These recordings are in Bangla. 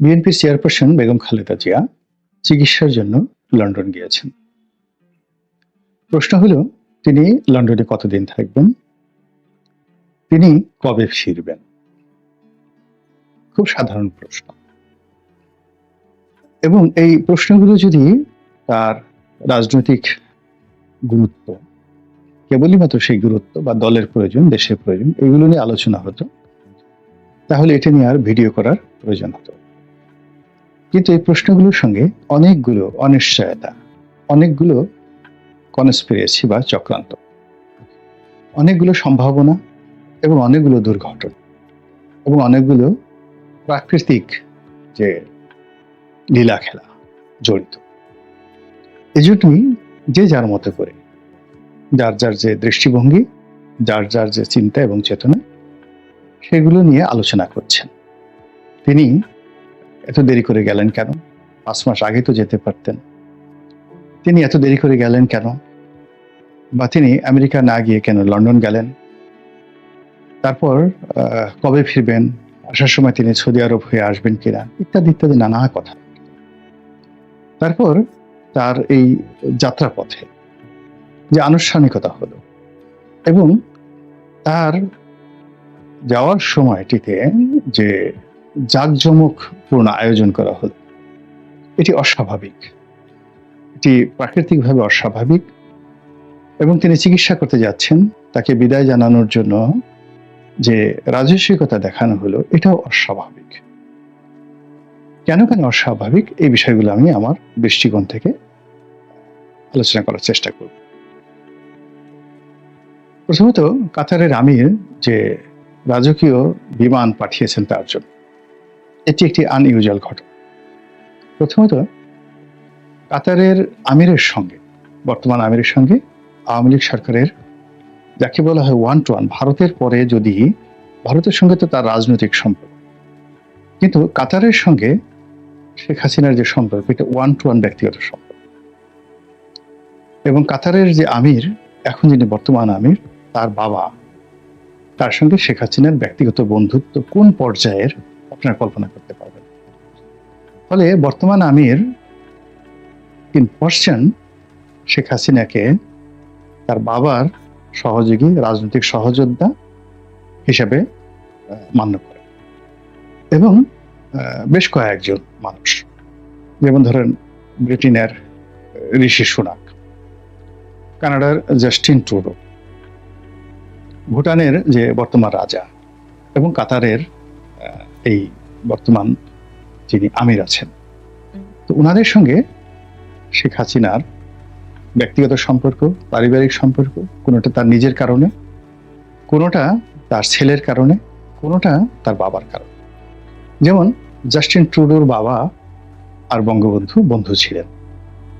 বিএনপির চেয়ারপারসন বেগম খালেদা জিয়া চিকিৎসার জন্য লন্ডন গিয়েছেন। প্রশ্ন হলো, তিনি লন্ডনে কতদিন থাকবেন? তিনি কবে ফিরবেন? খুব সাধারণ প্রশ্ন। এবং এই প্রশ্নগুলো যদি তার রাজনৈতিক গুরুত্ব কেবলই মাত্র সেই গুরুত্ব বা দলের প্রয়োজন, দেশের প্রয়োজন, এগুলো নিয়ে আলোচনা হতো, তাহলে এটা নিয়ে আর ভিডিও করার প্রয়োজন হতো কিন্তু এই প্রশ্নগুলোর সঙ্গে অনেকগুলো অনিশ্চয়তা, অনেকগুলো কনস্পিরেসি বা চক্রান্ত, অনেকগুলো সম্ভাবনা এবং অনেকগুলো দুর্ঘটনা এবং অনেকগুলো প্রাকৃতিক যে লীলা খেলা জড়িত এজন্যই যে যার মতো করে, যার যার যে দৃষ্টিভঙ্গি, যার যার যে চিন্তা এবং চেতনা, সেগুলো নিয়ে আলোচনা করছেন। তিনি এত দেরি করে গেলেন কেন? পাঁচ মাস আগে তো যেতে পারতেন। তিনি এত দেরি করে গেলেন কেন? বা তিনি আমেরিকা না গিয়ে কেন লন্ডন গেলেন? তারপর কবে ফিরবেন? আসার সময় তিনি সৌদি আরব হয়ে আসবেন কিনা? ইত্যাদি ইত্যাদি নানা কথা। তারপর তার এই যাত্রাপথে যে আনুষ্ঠানিকতা হলো এবং তার যাওয়ার সময়টিতে যে জাঁকজমকপূর্ণ আয়োজন করা হলো এটি অস্বাভাবিক। এটি প্রাকৃতিকভাবে অস্বাভাবিক এবং তিনি চিকিৎসা করতে যাচ্ছেন, তাকে বিদায় জানানোর জন্য যে রাজস্বিকতা দেখানো হলো, এটাও অস্বাভাবিক। কেন কেন অস্বাভাবিক? এই বিষয়গুলো আমি আমার দৃষ্টিকোণ থেকে আলোচনা করার চেষ্টা করব। প্রথমত, কাতারের আমির যে রাজকীয় বিমান পাঠিয়েছেন তার জন্য। এটি একটি আনইউজুয়াল ঘটনা। প্রথমত, কাতারের আমিরের সঙ্গে, বর্তমান আমিরের সঙ্গে আওয়ামী লীগ সরকারের, যাকে বলা হয় ওয়ান টু ওয়ান ভারতের পরে যদি ভারতের সঙ্গে তো তার রাজনৈতিক সম্পর্ক। কিন্তু কাতারের সঙ্গে শেখ হাসিনার যে সম্পর্ক, এটা ওয়ান টু ওয়ান ব্যক্তিগত সম্পর্ক। এবং কাতারের যে আমির, এখন যিনি বর্তমান আমির, তার বাবা, তার সঙ্গে শেখ হাসিনার ব্যক্তিগত বন্ধুত্ব কোন পর্যায়ের আপনারা কল্পনা করতে পারবেন। ফলে বর্তমান আমির ইন পার্সন শেখ হাসিনাকে তার বাবার সহযোগী, রাজনৈতিক সহযোদ্ধা হিসেবে মান্য করে এবং বেশ কয়েকজন মানুষ। যেমন ধরেন ব্রিটেনের ঋষি সুনাক, কানাডার জাস্টিন ট্রুডো, ভুটানের যে বর্তমান রাজা এবং কাতারের এই বর্তমান যিনি আমির আছেন। তো ওনাদের সঙ্গে শেখ হাসিনার ব্যক্তিগত সম্পর্ক পারিবারিক সম্পর্ক কোনোটা তার নিজের কারণে কোনোটা তার ছেলের কারণে কোনোটা তার বাবার কারণে। যেমন জাস্টিন ট্রুডোর বাবা আর বঙ্গবন্ধু বন্ধু ছিলেন।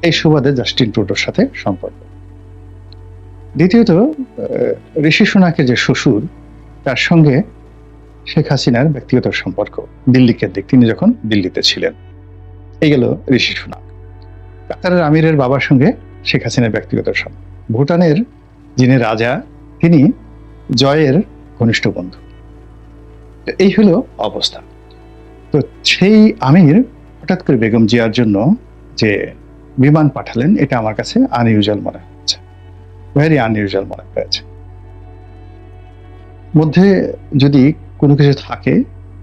এই সুবাদে জাস্টিন ট্রুডোর সাথে সম্পর্ক। দ্বিতীয়ত ঋষি সোনাকে যে শ্বশুর তার সঙ্গে শেখ হাসিনার ব্যক্তিগত সম্পর্ক। দিল্লি কেন্দ্রিক তিনি যখন দিল্লিতে ছিলেন। এই গেল ঋষি সোনাক কাতারের আমিরের বাবার সঙ্গে শেখ হাসিনার ব্যক্তিগত সম্পর্ক। ভুটানের যিনি রাজা, তিনি জয়ের ঘনিষ্ঠ বন্ধু। এই হলো অবস্থা। তো সেই আমির হঠাৎ করে বেগম জিয়ার জন্য যে বিমান পাঠালেন, এটা আমার কাছে আনইউজুয়াল মনে হচ্ছে। ভেরি আনইউজুয়াল মনে হয়েছে। মধ্যে যদি কোনো কিছু থাকে,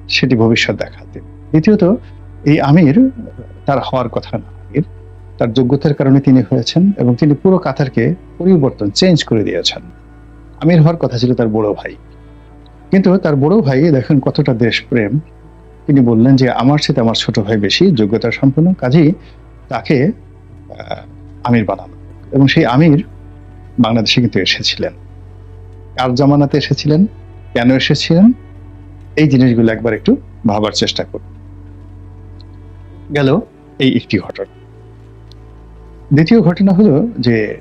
সেটি ভবিষ্যৎ দেখাতে। দ্বিতীয়ত, এই আমির তার হওয়ার কথা না, আমির। তার যোগ্যতার কারণে তিনি হয়েছেন এবং তিনি পুরো কাতারকে পরিবর্তন, চেঞ্জ করে দিয়েছেন। আমির হওয়ার কথা ছিল তার বড় ভাই। কিন্তু তার বড় ভাই, দেখেন কতটা দেশপ্রেম। তিনি বললেন যে, আমার সাথে আমার ছোট ভাই বেশি, যোগ্যতা সম্পন্ন, কাজেই তাকে আমির বানানো। এবং সেই আমির বাংলাদেশে কিন্তু এসেছিলেন। কার জামানাতে এসেছিলেন? কেন এসেছিলেন? এই জিনিসগুলো একবার একটু ভাবার চেষ্টা করুন। গেল এই একটি ঘটনা। দ্বিতীয় ঘটনা হলো যে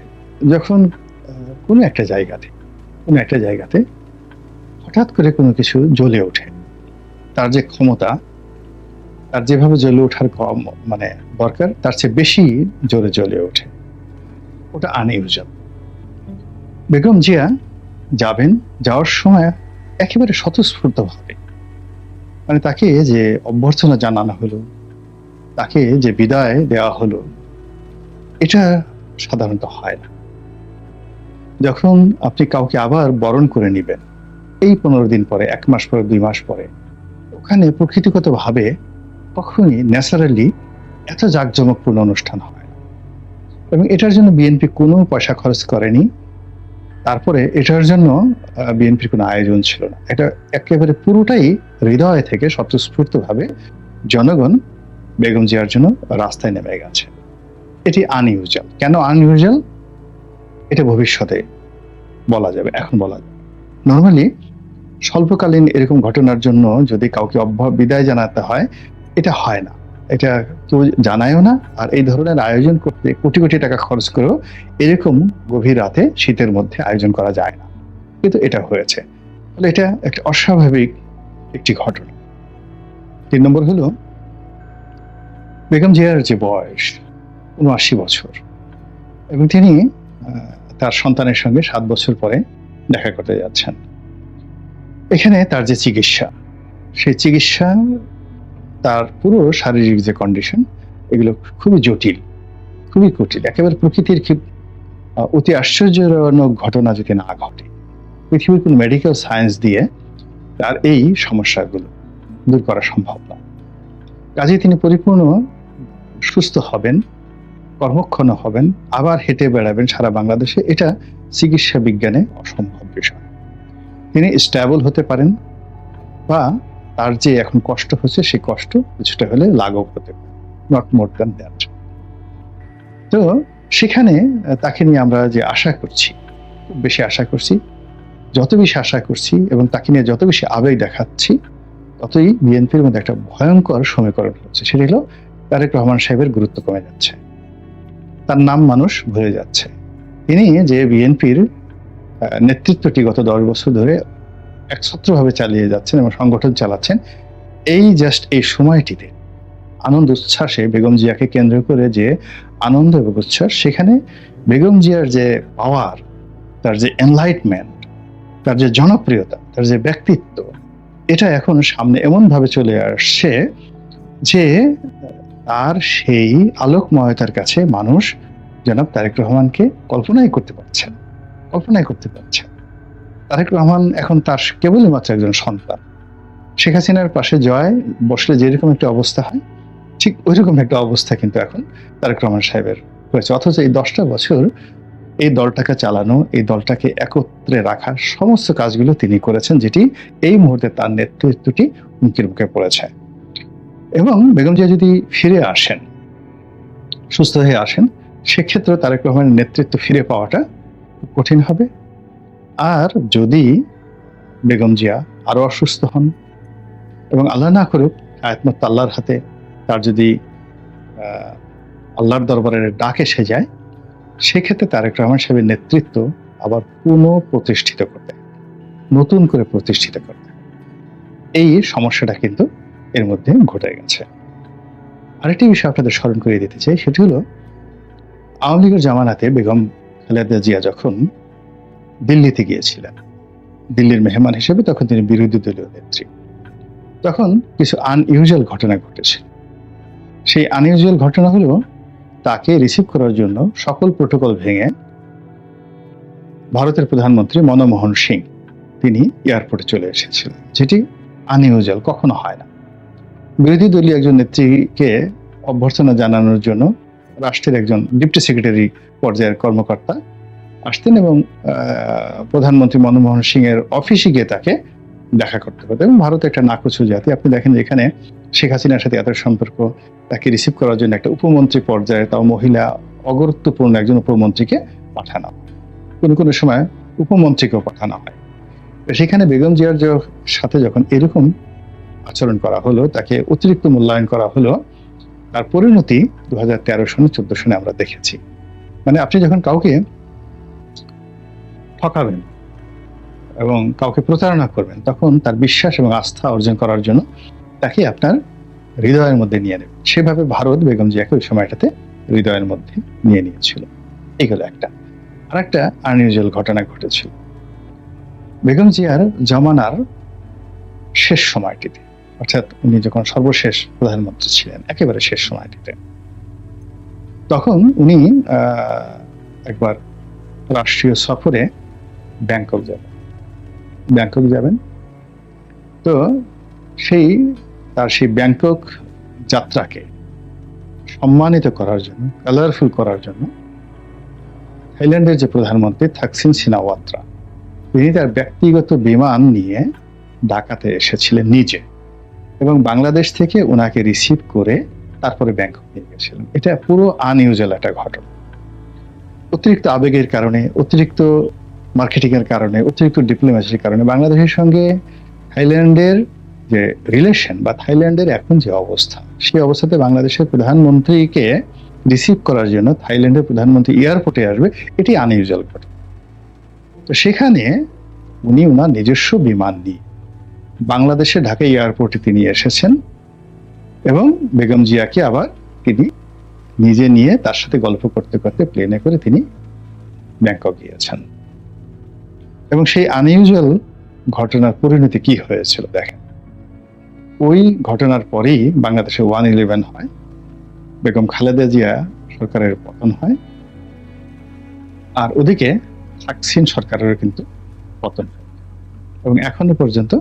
যখন কোনো একটা জায়গাতে, কোনো একটা জায়গাতে হঠাৎ করে কোনো কিছু জ্বলে ওঠে। তার যে ক্ষমতা, তার যেভাবে জ্বলে ওঠার কম মানে দরকার, তার চেয়ে বেশি জোরে জ্বলে ওঠে। ওটা আনইউজুয়াল। বেগম জিয়া যাবেন, যাওয়ার সময় একেবারে স্বতঃস্ফূর্তভাবে মানে তাকে যে অভ্যর্থনা জানানো হলো, তাকে যে বিদায় দেওয়া হলো, এটা সাধারণত হয় না। যখন আপনি কাউকে আবার বরণ করে নেবেন, এই পনেরো দিন পরে, এক মাস পরে, দুই মাস পরে, ওখানে প্রকৃতিগতভাবে কখনই ন্যাচারালি এত জাঁকজমকপূর্ণ অনুষ্ঠান হয় এবং এটার জন্য বিএনপি কোনো পয়সা খরচ করেনি। তারপরে এটার জন্য বিএনপির কোনো আয়োজন ছিল না। এটা একেবারে পুরোটাই হৃদয় থেকে স্বতঃস্ফূর্তভাবে জনগণ বেগম জিয়ার জন্য রাস্তায় নেমে গেছে। এটি আনইউজুয়াল। কেন আনইউজুয়াল? এটা ভবিষ্যতে বলা যাবে, এখন বলা যাবে। নর্মালি স্বল্পকালীন এরকম ঘটনার জন্য যদি কাউকে অভ্য বিদায় জানাতে হয়, এটা হয় না। এটা কেউ জানায়ও না, আর এই ধরনের আয়োজন করতে কোটি কোটি টাকা খরচ করেও এরকম গভীর রাতে শীতের মধ্যে আয়োজন করা যায় না। কিন্তু এটা হয়েছে। ফলে এটা একটা অস্বাভাবিক একটি ঘটনা। তিন নম্বর হলো, বেগম জিয়ার যে বয়স, উনআশি বছর, এবং তিনি তার সন্তানের সঙ্গে সাত বছর পরে দেখা করতে যাচ্ছেন। এখানে তার যে চিকিৎসা, সেই চিকিৎসা তার পুরো শারীরিক যে কন্ডিশন এগুলো খুবই জটিল, খুবই কঠিন, একেবারে প্রকৃতির অতি আশ্চর্যজনক ঘটনা যদি না ঘটে। পৃথিবীর কোন মেডিকেল সায়েন্স দিয়ে তার এই সমস্যাগুলো দূর করা সম্ভব না কাজে তিনি পরিপূর্ণ সুস্থ হবেন, কর্মক্ষণ হবেন, আবার হেঁটে বেড়াবেন সারা বাংলাদেশে। এটা চিকিৎসা বিজ্ঞানে অসম্ভব বিষয়। তিনি স্ট্যাবল হতে পারেন বা তার যে এখন কষ্ট হচ্ছে, সেই কষ্ট কিছুটা হলে লাঘব হতে নট মোর দ্যান দ্যাট তো সেখানে তাকে নিয়ে আমরা যে আশা করছি, খুব বেশি আশা করছি, যত বেশি আশা করছি এবং তাকে নিয়ে যত বেশি আবেগ দেখাচ্ছি, ততই বিএনপির মধ্যে একটা ভয়ঙ্কর সমীকরণ হচ্ছে। সেটা হলো তারেক রহমান সাহেবের গুরুত্ব কমে যাচ্ছে। তার নাম মানুষ ভুলে যাচ্ছে। তিনি যে বিএনপির নেতৃত্বটি গত দশ বছর ধরে একছত্রভাবে চালিয়ে যাচ্ছেন এবং সংগঠন চালাচ্ছেন, এই জাস্ট এই সময়টিতে আনন্দ উচ্ছ্বাসে বেগম জিয়াকে কেন্দ্র করে যে আনন্দ এবং উচ্ছ্বাস, সেখানে বেগম জিয়ার যে পাওয়ার তার যে এনলাইটমেন্ট তার যে জনপ্রিয়তা, তার যে ব্যক্তিত্ব, এটা এখন সামনে এমনভাবে চলে আসছে যে তার সেই আলোকময়তার কাছে মানুষ জনাব তারেক রহমানকে কল্পনাই করতে পারছেন, কল্পনাই করতে পারছেন। তারেক রহমান এখন তার কেবলই মাত্র একজন সন্তান। শেখ হাসিনার পাশে জয় বসলে যেরকম একটা অবস্থা হয়, ঠিক ওইরকম একটা অবস্থা কিন্তু এখন তারেক রহমান সাহেবের হয়েছে। অথচ এই দশটা বছর এই দলটাকে চালানো, এই দলটাকে একত্রে রাখার সমস্ত কাজগুলো তিনি করেছেন যেটি এই মুহূর্তে তার নেতৃত্বটি হুমকির মুখে পড়েছে। এবং বেগম জিয়া যদি ফিরে আসেন, সুস্থ হয়ে আসেন, সেক্ষেত্রে তারেক রহমানের নেতৃত্ব ফিরে পাওয়াটা কঠিন হবে। আর যদি বেগম জিয়া আরও অসুস্থ হন এবং আল্লাহ না করুক আয়াতমত আল্লাহর হাতে তার যদি আল্লাহর দরবারের ডাক এসে যায়, সেক্ষেত্রে তারেক রহমান সাহেবের নেতৃত্ব আবার পুনঃ প্রতিষ্ঠিত করতে নতুন করে প্রতিষ্ঠিত করতে এই সমস্যাটা কিন্তু এর মধ্যে ঘটে গেছে। আরেকটি বিষয় আপনাদের স্মরণ করিয়ে দিতে চাই, সেটি হলো, আওয়ামী লীগের জামানাতে বেগম খালেদা জিয়া যখন দিল্লিতে গিয়েছিলেন। দিল্লির মেহমান হিসেবে তখন তিনি বিরোধী দলীয় নেত্রী। তখন কিছু আনইউজুয়াল ঘটনা ঘটেছে। সেই আনইউজুয়াল ঘটনা হলো, তাকে রিসিভ করার জন্য সকল প্রোটোকল ভেঙে ভারতের প্রধানমন্ত্রী মনমোহন সিং, তিনি এয়ারপোর্টে চলে এসেছিলেন। যেটি আনইউজুয়াল কখনো হয় না। বিরোধী দলীয় একজন নেত্রীকে অভ্যর্থনা জানানোর জন্য রাষ্ট্রের একজন ডিপ্টি সেক্রেটারি পর্যায়ের কর্মকর্তা আসতেন এবং প্রধানমন্ত্রী মনমোহন সিং এর অফিসে গিয়ে তাকে দেখা করতে হতো এবং ভারত একটা নাকচু জাতি আপনি দেখেন এখানে শেখ হাসিনার সাথে এত সম্পর্ক, তাকে রিসিভ করার জন্য একটা উপমন্ত্রী পর্যায়ে তাও মহিলা অগুরুত্বপূর্ণ একজন উপমন্ত্রীকে পাঠানো কোনো কোনো সময় উপমন্ত্রীকেও পাঠানো হয়। সেখানে বেগম জিয়ার সাথে যখন এরকম আচরণ করা হলো, তাকে অতিরিক্ত মূল্যায়ন করা হলো, তার পরিণতি দু হাজার তেরো সনে চোদ্দ সনে আমরা দেখেছি। মানে আপনি যখন কাউকে ঠকাবেন এবং কাউকে প্রতারণা করবেন, তখন তার বিশ্বাস এবং আস্থা অর্জন করার জন্য তাকে আপনার হৃদয়ের মধ্যে নিয়ে নেবেন। সেভাবে ভারত বেগম জিয়াকে ওই সময়টাতে হৃদয়ের মধ্যে নিয়ে নিয়েছিল। এগুলো একটা। আর একটা আনইউজুয়াল ঘটনা ঘটেছিল। বেগম জিয়ার জমানার শেষ সময়টিতে, অর্থাৎ উনি যখন সর্বশেষ প্রধানমন্ত্রী ছিলেন, একেবারে শেষ সময়টিতে, তখন উনি একবার রাষ্ট্রীয় সফরে ব্যাংকক যাবেন। ব্যাংকক যাবেন। তো সেই, তার সেই ব্যাংকক যাত্রাকে সম্মানিত করার জন্য কালারফুল করার জন্য থাইল্যান্ডের যে প্রধানমন্ত্রী থাকসিন সিনাওয়াত্রা, তিনি তার ব্যক্তিগত বিমান নিয়ে ঢাকাতে এসেছিলেন নিজে এবং বাংলাদেশ থেকে ওনাকে রিসিভ করে তারপরে ব্যাংকক নিয়ে গেছিলেন। এটা পুরো আনইউজুয়াল একটা ঘটনা। অতিরিক্ত আবেগের কারণে, অতিরিক্ত মার্কেটিং এর কারণে, অতিরিক্ত ডিপ্লোমেসির কারণে বাংলাদেশের সঙ্গে থাইল্যান্ডের যে রিলেশন বা থাইল্যান্ডের এখন যে অবস্থা, সেই অবস্থাতে বাংলাদেশের প্রধানমন্ত্রীকে রিসিভ করার জন্য থাইল্যান্ডের প্রধানমন্ত্রী এয়ারপোর্টে আসবে, এটি আনইউজুয়াল ঘটনা। তো সেখানে উনি ওনার নিজস্ব বিমান নিয়ে বাংলাদেশে ঢাকা এয়ারপোর্টে তিনি এসেছেন এবং বেগম জিয়াকে আবার তিনি নিজে নিয়ে তার সাথে গল্প করতে করতে প্লেনে করে তিনি ব্যাংকক গিয়েছেন। এবং সেই আনইউজুয়াল ঘটনার পরিণতি কি হয়েছিল দেখেন। ওই ঘটনার পরেই বাংলাদেশে ওয়ান ইলেভেন হয়, বেগম খালেদা জিয়া সরকারের পতন হয়, আর ওদিকে থাকসিন সরকারেরও কিন্তু পতন এবং এখনও পর্যন্ত